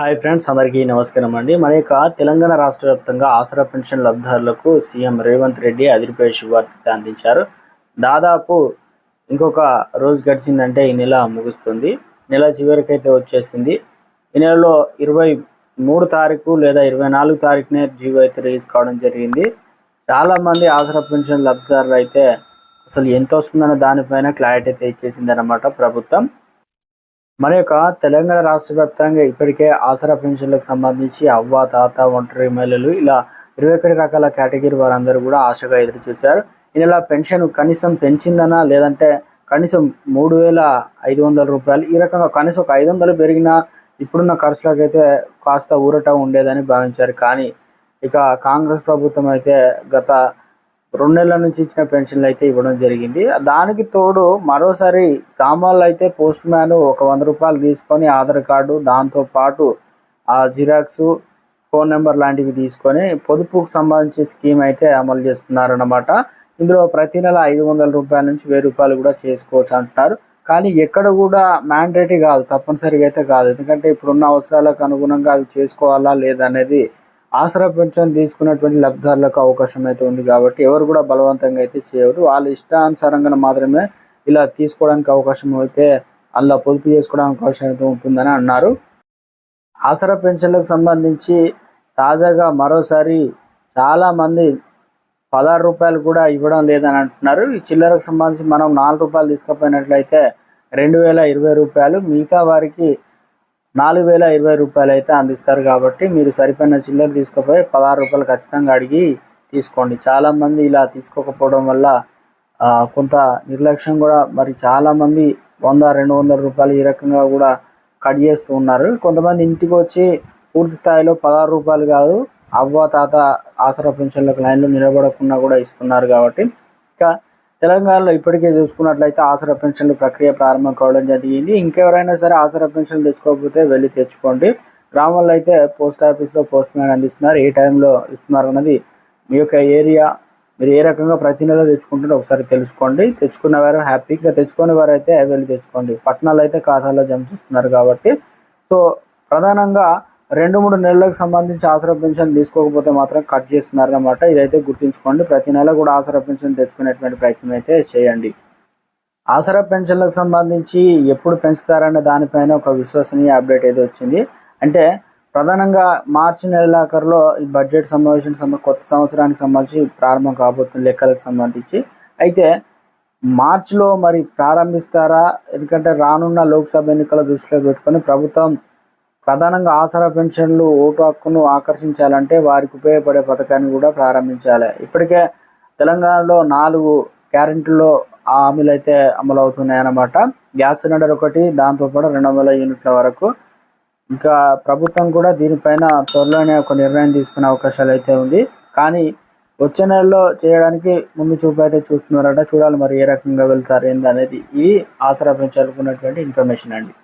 Hi friends అందరికీ నమస్కారం అండి. మన యొక్క తెలంగాణ రాష్ట్ర వ్యాప్తంగా ఆసరా పెన్షన్ లబ్ధిదారులకు సీఎం రేవంత్ రెడ్డి అదిరిపై శుభార్త అందించారు. దాదాపు ఇంకొక రోజు గడిచిందంటే ఈ నెల ముగుస్తుంది. నెల చివరికైతే వచ్చేసింది. ఈ నెలలో ఇరవై మూడు తారీఖు లేదా ఇరవై నాలుగు తారీఖునే జీవో అయితే రిలీజ్ కావడం జరిగింది. చాలామంది ఆసరా పెన్షన్ లబ్ధిదారులు అయితే అసలు ఎంత వస్తుందన్న దానిపైన క్లారిటీ అయితే ఇచ్చేసింది అన్నమాట ప్రభుత్వం. మన యొక్క తెలంగాణ రాష్ట్ర వ్యాప్తంగా ఇప్పటికే ఆసరా పెన్షన్లకు సంబంధించి అవ్వ తాత ఒంటరి మహిళలు ఇలా ఇరవై ఒకటి రకాల కేటగిరీ వారందరూ కూడా ఆశగా ఎదురు చూశారు. ఈ నెల పెన్షన్ కనీసం పెంచిందనా? లేదంటే కనీసం మూడు వేల ఐదు వందల రూపాయలు? ఈ రకంగా కనీసం ఒక ఐదు వందలు పెరిగినా ఇప్పుడున్న ఖర్చులకైతే కాస్త ఊరట ఉండేదని భావించారు. కానీ ఇక కాంగ్రెస్ ప్రభుత్వం అయితే గత రెండు నెలల నుంచి ఇచ్చిన పెన్షన్లు అయితే ఇవ్వడం జరిగింది. దానికి తోడు మరోసారి గ్రామాల్లో అయితే పోస్ట్ మ్యాన్ ఒక వంద రూపాయలు తీసుకొని ఆధార్ కార్డు దాంతో పాటు ఆ జిరాక్స్ ఫోన్ నెంబర్ లాంటివి తీసుకొని పొదుపుకు సంబంధించి స్కీమ్ అయితే అమలు చేస్తున్నారన్నమాట. ఇందులో ప్రతి నెల ఐదు వందల రూపాయల నుంచి వెయ్యి రూపాయలు కూడా చేసుకోవచ్చు అంటున్నారు. కానీ ఎక్కడ కూడా మ్యాండేటరీ కాదు తప్పనిసరిగా అయితే కాదు. ఎందుకంటే ఇప్పుడున్న అవసరాలకు అనుగుణంగా అవి చేసుకోవాలా లేదనేది ఆసరా పెన్షన్ తీసుకున్నటువంటి లబ్ధిదారులకు అవకాశం అయితే ఉంది కాబట్టి ఎవరు కూడా బలవంతంగా అయితే చేయరు. వాళ్ళ ఇష్టానుసారంగా మాత్రమే ఇలా తీసుకోవడానికి అవకాశం అయితే అలా పొదుపు చేసుకోవడానికి అవకాశం అయితే ఉంటుందని అన్నారు. ఆసరా పెన్షన్లకు సంబంధించి తాజాగా మరోసారి చాలామంది పదహారు రూపాయలు కూడా ఇవ్వడం లేదని అంటున్నారు. ఈ చిల్లరకు సంబంధించి మనం నాలుగు రూపాయలు తీసుకుపోయినట్లయితే రెండు వేల ఇరవై రూపాయలు మిగతా వారికి నాలుగు వేల ఇరవై రూపాయలు అయితే అందిస్తారు కాబట్టి మీరు సరిపోయిన చిల్లర తీసుకుపోయి పదహారు రూపాయలు ఖచ్చితంగా అడిగి తీసుకోండి. చాలామంది ఇలా తీసుకోకపోవడం వల్ల కొంత నిర్లక్ష్యం కూడా మరి చాలామంది వంద రెండు వందల రూపాయలు ఈ రకంగా కూడా కట్ చేస్తూ ఉన్నారు. కొంతమంది ఇంటికి వచ్చి పూర్తి స్థాయిలో పదహారు రూపాయలు కాదు అవ్వ తాత ఆసరా పెన్షన్లకు లైన్లో నిలబడకుండా కూడా ఇస్తున్నారు కాబట్టి. ఇంకా తెలంగాణలో ఇప్పటికే చూసుకున్నట్లయితే ఆసరా పెన్షన్లు ప్రక్రియ ప్రారంభం కావడం జరిగింది. ఇంకెవరైనా సరే ఆసరా పెన్షన్లు తెచ్చుకోకపోతే వెళ్ళి తెచ్చుకోండి. గ్రామాల్లో అయితే పోస్ట్ ఆఫీస్లో పోస్ట్ మ్యాన్ అందిస్తున్నారు. ఏ టైంలో ఇస్తున్నారు అన్నది మీ యొక్క ఏరియా మీరు ఏ రకంగా ప్రతి నెల తెచ్చుకుంటుంటే ఒకసారి తెలుసుకోండి. తెచ్చుకున్న వారు హ్యాపీగా తెచ్చుకునే వారు అయితే వెళ్ళి తెచ్చుకోండి. పట్టణాలు అయితే ఖాతాలో జమ చేస్తున్నారు కాబట్టి. సో ప్రధానంగా రెండు మూడు నెలలకు సంబంధించి ఆసరా పెన్షన్ తీసుకోకపోతే మాత్రం కట్ చేస్తున్నారు అనమాట ఇదైతే గుర్తుంచుకోండి. ప్రతి నెల కూడా ఆసరా పెన్షన్ తెచ్చుకునేటువంటి ప్రయత్నం అయితే చేయండి. ఆసరా పెన్షన్లకు సంబంధించి ఎప్పుడు పెంచుతారనే దానిపైన ఒక విశ్వసనీయ అప్డేట్ అయితే వచ్చింది. అంటే ప్రధానంగా మార్చి నెలాఖరులో ఈ బడ్జెట్ సమావేశం కొత్త సంవత్సరానికి సంబంధించి ప్రారంభం కాబోతుంది లెక్కలకు సంబంధించి. అయితే మార్చిలో మరి ప్రారంభిస్తారా? ఎందుకంటే రానున్న లోక్సభ ఎన్నికల దృష్టిలో పెట్టుకొని ప్రభుత్వం ప్రధానంగా ఆసరా పెన్షన్లు ఓటు హక్కును ఆకర్షించాలంటే వారికి ఉపయోగపడే పథకాన్ని కూడా ప్రారంభించాలి. ఇప్పటికే తెలంగాణలో నాలుగు గ్యారెంటీల్లో హామీలు అయితే అమలు అవుతున్నాయి అన్నమాట గ్యాస్ సిలిండర్ ఒకటి దాంతోపాటు రెండు వందల యూనిట్ల వరకు. ఇంకా ప్రభుత్వం కూడా దీనిపైన త్వరలోనే ఒక నిర్ణయం తీసుకునే అవకాశాలు అయితే ఉంది. కానీ వచ్చే నెలలో చేయడానికి ముందు చూపు అయితే చూస్తున్నారట. చూడాలి మరి ఏ రకంగా వెళ్తారు ఏంది అనేది ఇది ఆసరా పెంచాలనుకున్నటువంటి ఇన్ఫర్మేషన్ అండి.